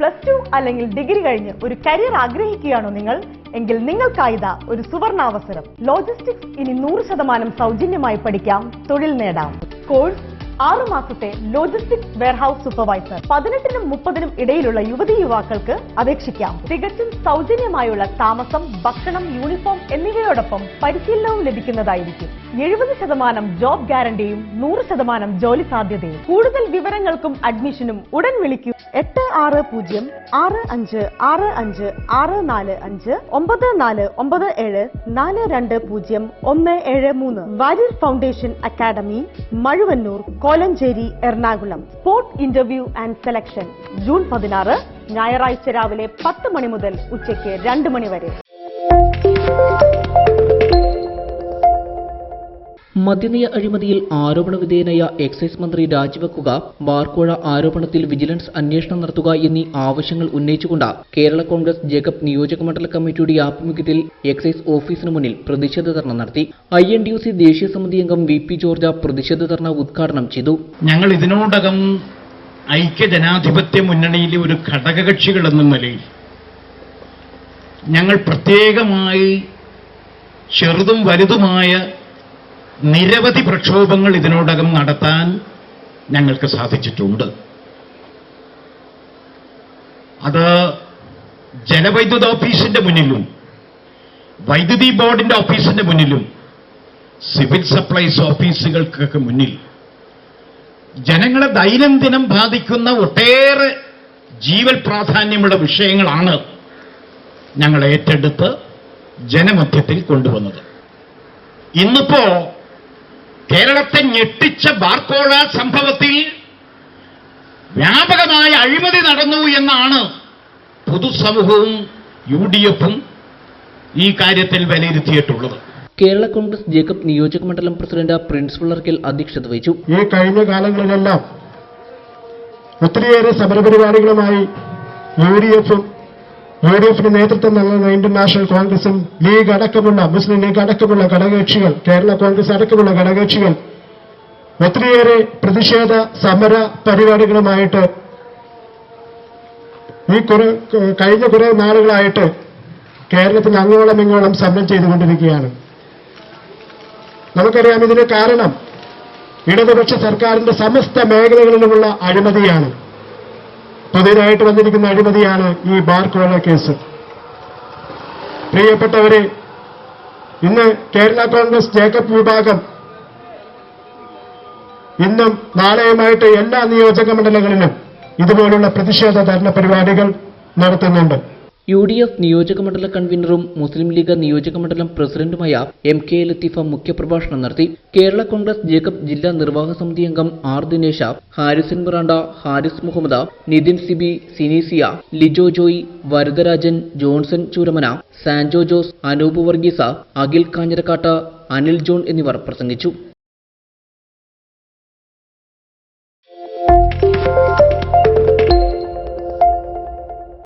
Plus two അല്ലെങ്കിൽ degree കഴിഞ്ഞ് ഒരു കരിയർ ആഗ്രഹിക്കുകയാണോ നിങ്ങൾ? എങ്കിൽ നിങ്ങൾക്കായത ഒരു സുവർണാവസരം. ലോജിസ്റ്റിക്സ് ഇനി നൂറ് ശതമാനം സൗജന്യമായി പഠിക്കാം. തൊഴിൽ നേടാം. കോഴ്സ് ആറു മാസത്തെ ലോജിസ്റ്റിക്സ് വെയർഹൌസ് സൂപ്പർവൈസർ പതിനെട്ടിനും മുപ്പതിനും ഇടയിലുള്ള യുവതി യുവാക്കൾക്ക് അപേക്ഷിക്കാം. തികച്ചും സൗജന്യമായുള്ള താമസം ഭക്ഷണം യൂണിഫോം എന്നിവയോടൊപ്പം പരിശീലനവും ലഭിക്കുന്നതായിരിക്കും. എഴുപത് ശതമാനം ജോബ് ഗ്യാരണ്ടിയും നൂറ് ശതമാനം ജോലി സാധ്യതയും. കൂടുതൽ വിവരങ്ങൾക്കും അഡ്മിഷനും ഉടൻ വിളിക്കൂ. എട്ട് ആറ് പൂജ്യം ആറ് അഞ്ച് ആറ് അഞ്ച് ആറ് നാല് അഞ്ച് ഒമ്പത് നാല് ഒമ്പത് ഏഴ് നാല് രണ്ട് പൂജ്യം ഒന്ന് ഏഴ് മൂന്ന്. Warrier foundation academy Mazhuvannoor Kolenchery Ernakulam. Sports interview and selection June പതിനാറ് ഞായറാഴ്ച രാവിലെ പത്ത് മണി മുതൽ ഉച്ചയ്ക്ക് രണ്ട് മണി വരെ. മദ്യനയ അഴിമതിയിൽ ആരോപണ വിധേയനായ എക്സൈസ് മന്ത്രി രാജിവെക്കുക ബാർക്കോഴ ആരോപണത്തിൽ വിജിലൻസ് അന്വേഷണം നടത്തുക എന്നീ ആവശ്യങ്ങൾ ഉന്നയിച്ചുകൊണ്ട് കേരള കോൺഗ്രസ് ജേക്കബ് നിയോജക മണ്ഡല കമ്മിറ്റിയുടെ ആഭിമുഖ്യത്തിൽ എക്സൈസ് ഓഫീസിന് മുന്നിൽ പ്രതിഷേധ ധർണ നടത്തി. I N D U C ദേശീയ സമിതി അംഗം വി പി ജോർജ പ്രതിഷേധ ധർണ ഉദ്ഘാടനം ചെയ്തു. ഞങ്ങൾ ഇതിനോടകം ഐക്യജനാധിപത്യ മുന്നണിയിലെ ഒരു ഘടകകക്ഷികൾ എന്ന നിലയിൽ ഞങ്ങൾ പ്രത്യേകമായി ചെറുതും വലുതുമായ നിരവധി പ്രക്ഷോഭങ്ങൾ ഇതിനോടകം നടത്താൻ ഞങ്ങൾക്ക് സാധിച്ചിട്ടുണ്ട്. അത് ജലവൈദ്യുത ഓഫീസിന്റെ മുന്നിലും വൈദ്യുതി ബോർഡിന്റെ ഓഫീസിന്റെ മുന്നിലും സിവിൽ സപ്ലൈസ് ഓഫീസുകൾക്കൊക്കെ മുന്നിൽ ജനങ്ങളെ ദൈനംദിനം ബാധിക്കുന്ന ഒട്ടേറെ ജീവൽ പ്രാധാന്യമുള്ള വിഷയങ്ങളാണ് ഞങ്ങൾ ഏറ്റെടുത്ത് ജനമധ്യത്തിൽ കൊണ്ടുവന്നത്. ഇന്നിപ്പോ കേരളത്തെ ഞെട്ടിച്ച ബാർക്കോഴ സംഭവത്തിൽ വ്യാപകമായ അഴിമതി നടന്നു എന്നാണ് പൊതുസമൂഹവും യു ഡി എഫും ഈ കാര്യത്തിൽ വിലയിരുത്തിയിട്ടുള്ളത്. കേരള കോൺഗ്രസ് ജേക്കബ് നിയോജക മണ്ഡലം പ്രസിഡന്റ് പ്രിൻസ് പിള്ളർക്കൽ അധ്യക്ഷത വഹിച്ചു. ഈ കഴിഞ്ഞ കാലങ്ങളിലെല്ലാം ഒത്തിരിയേറെ സമരപരിപാടികളുമായി യു ഡി എഫും യു ഡി എഫിന് നേതൃത്വം നൽകുന്ന ഇന്ത്യൻ നാഷണൽ കോൺഗ്രസും ലീഗ് അടക്കമുള്ള മുസ്ലിം ലീഗ് അടക്കമുള്ള ഘടകകക്ഷികൾ കേരള കോൺഗ്രസ് അടക്കമുള്ള ഘടകകക്ഷികൾ ഒത്തിരിയേറെ പ്രതിഷേധ സമര പരിപാടികളുമായിട്ട് ഈ കുറെ കഴിഞ്ഞ കുറെ നാളുകളായിട്ട് കേരളത്തിൽ അങ്ങോളം ഇങ്ങോളം സമരം ചെയ്തുകൊണ്ടിരിക്കുകയാണ്. നമുക്കറിയാം ഇതിന് കാരണം ഇടതുപക്ഷ സർക്കാരിന്റെ സമസ്ത മേഖലകളിലുമുള്ള അഴിമതിയാണ്. പുതിയതായിട്ട് വന്നിരിക്കുന്ന അഴിമതിയാണ് ഈ ബാർ കോഴ കേസ്. പ്രിയപ്പെട്ടവരെ ഇന്ന് കേരള കോൺഗ്രസ് ജേക്കബ് വിഭാഗം ഇന്നും നാളെയുമായിട്ട് എല്ലാ നിയോജക മണ്ഡലങ്ങളിലും ഇതുപോലുള്ള പ്രതിഷേധ ധർണ പരിപാടികൾ നടത്തുന്നുണ്ട്. യു ഡി എഫ് നിയോജക മണ്ഡല കൺവീനറും മുസ്ലിം ലീഗ് നിയോജകമണ്ഡലം പ്രസിഡന്റുമായ എം കെ ലത്തീഫ മുഖ്യപ്രഭാഷണം നടത്തി. കേരള കോൺഗ്രസ് ജേക്കബ് ജില്ലാ നിർവാഹക സമിതി അംഗം ആർ ദിനേശ ഹാരിസൻ മിറാണ്ട ഹാരിസ് മുഹമ്മദ് നിതിൻ സിബി സിനീസിയ ലിജോ ജോയി വരദരാജൻ ജോൺസൺ ചൂരമന സാൻജോ ജോസ് അനൂപ് വർഗീസ അഖിൽ കാഞ്ഞിരക്കാട്ട് അനിൽ ജോൺ എന്നിവർ പ്രസംഗിച്ചു.